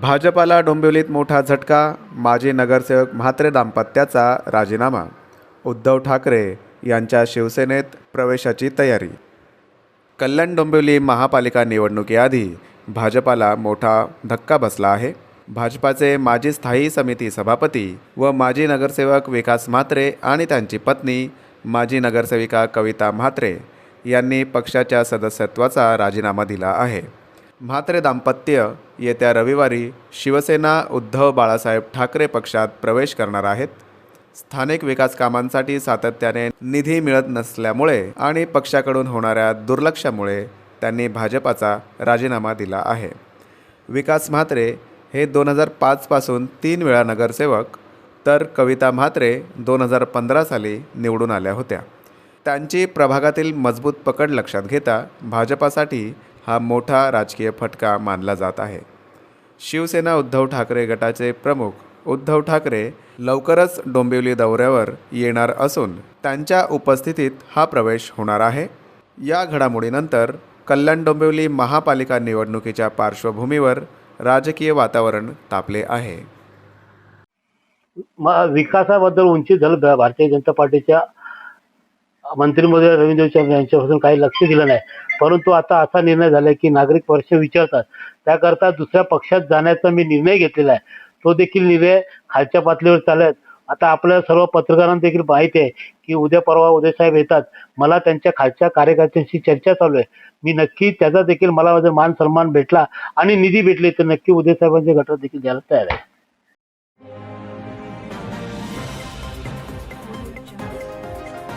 भाजपाला डोंबिवलीत मोठा झटका माजी नगरसेवक म्हात्रे दाम्पत्याचा राजीनामा उद्धव ठाकरे यांच्या शिवसेनेत प्रवेशाची तयारी. कल्याण डोंबिवली महापालिका निवडणुकीआधी भाजपाला मोठा धक्का बसला आहे. भाजपाचे माजी स्थायी समिती सभापती व माजी नगरसेवक विकास म्हात्रे आणि त्यांची पत्नी माजी नगरसेविका कविता म्हात्रे यांनी पक्षाच्या सदस्यत्वाचा राजीनामा दिला आहे. म्हात्रे दाम्पत्य येत्या रविवारी शिवसेना उद्धव बाळासाहेब ठाकरे पक्षात प्रवेश करणार आहेत. स्थानिक विकास कामांसाठी सातत्याने निधी मिळत नसल्यामुळे आणि पक्षाकडून होणाऱ्या दुर्लक्षामुळे त्यांनी भाजपाचा राजीनामा दिला आहे. विकास म्हात्रे हे दोन हजार पाचपासून तीन वेळा नगरसेवक तर कविता म्हात्रे दोन हजार पंधरा साली निवडून आल्या होत्या. त्यांची प्रभागातील मजबूत पकड लक्षात घेता भाजपासाठी हा मोठा राजकीय फटका मानला जात आहे. शिवसेना उद्धव ठाकरे गटाचे प्रमुख उद्धव ठाकरे लवकरच डोंबिवली दौऱ्यावर येणार असून त्यांच्या उपस्थितीत हा प्रवेश होणार आहे. या घडामोडीनंतर कल्याण डोंबिवली महापालिका निवडणुकीच्या पार्श्वभूमीवर राजकीय वातावरण तापले आहे. विकासाबद्दल उंची झालं भारतीय जनता पार्टीच्या मंत्रिमंडळ रवींद्र चव्हाण यांच्यापासून काही लक्ष दिलं नाही. परंतु आता असा निर्णय झालाय की नागरिक पक्ष विचारतात. त्याकरता दुसऱ्या पक्षात जाण्याचा मी निर्णय घेतलेला आहे. तो देखील निर्णय खालच्या पातळीवर चालत आता आपल्या सर्व पत्रकारांना देखील माहिती आहे की उद्या परवा उदय साहेब येतात. मला त्यांच्या खालच्या कार्यकर्त्यांशी चर्चा चालू आहे. मी नक्की त्याचा देखील मला माझा मान सन्मान भेटला आणि निधी भेटले तर नक्की उदय साहेबांच्या गटात देखील द्यायला तयार आहे.